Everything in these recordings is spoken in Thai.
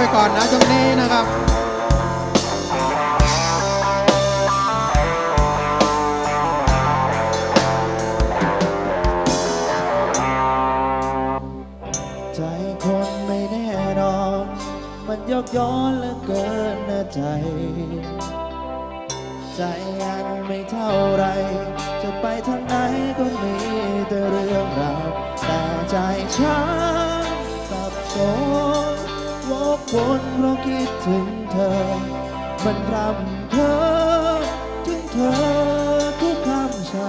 ไปก่อนนะช่วงนี้นะครับใจคนไม่แน่นอน มันยกย้อนเหลือเกินนะใจ ใจอันไม่เท่าไร จะไปทางไหนก็มีแต่เรื่องราวแต่ใจฉันสับสน วนเพราะคิดถึงเธอ มันรำเธอ ถึงเธอทุกคำชา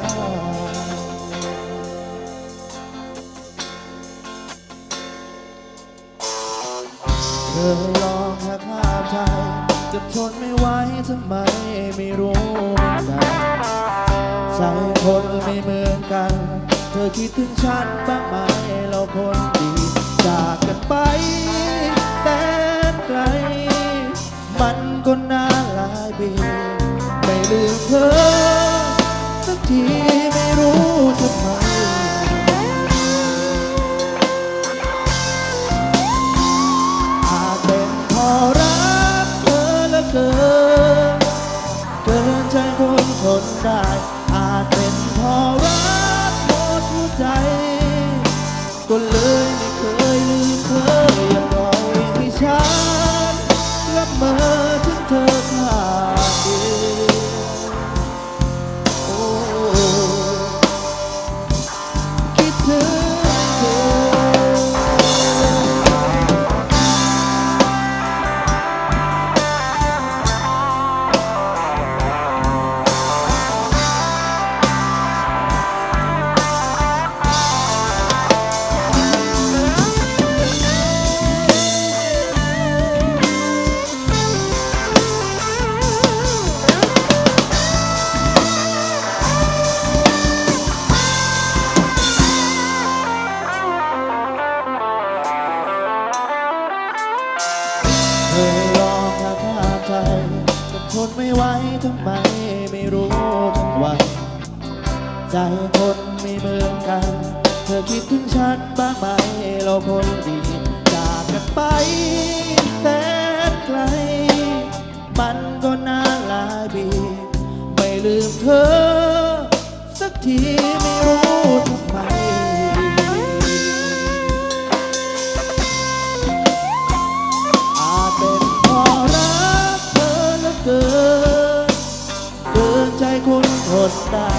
เคยลองหักห้ามใจจะทนไม่ไหวทำไมไม่รู้เหมือนกันใจคนไม่เหมือนกัน เธอคิดถึงฉันบ้างไหมเราคนดีจากกันไป มันก็นา ละเม ทำไมไม่รู้ทั้งวันใจคนไม่เหมือนกัน เธอคิดถึงฉันบ้างไหมเราคนดีจากกันไปแสนไกล มันก็นานหลายปี ไม่ลืมเธอ สักทีไม่รู้ stop.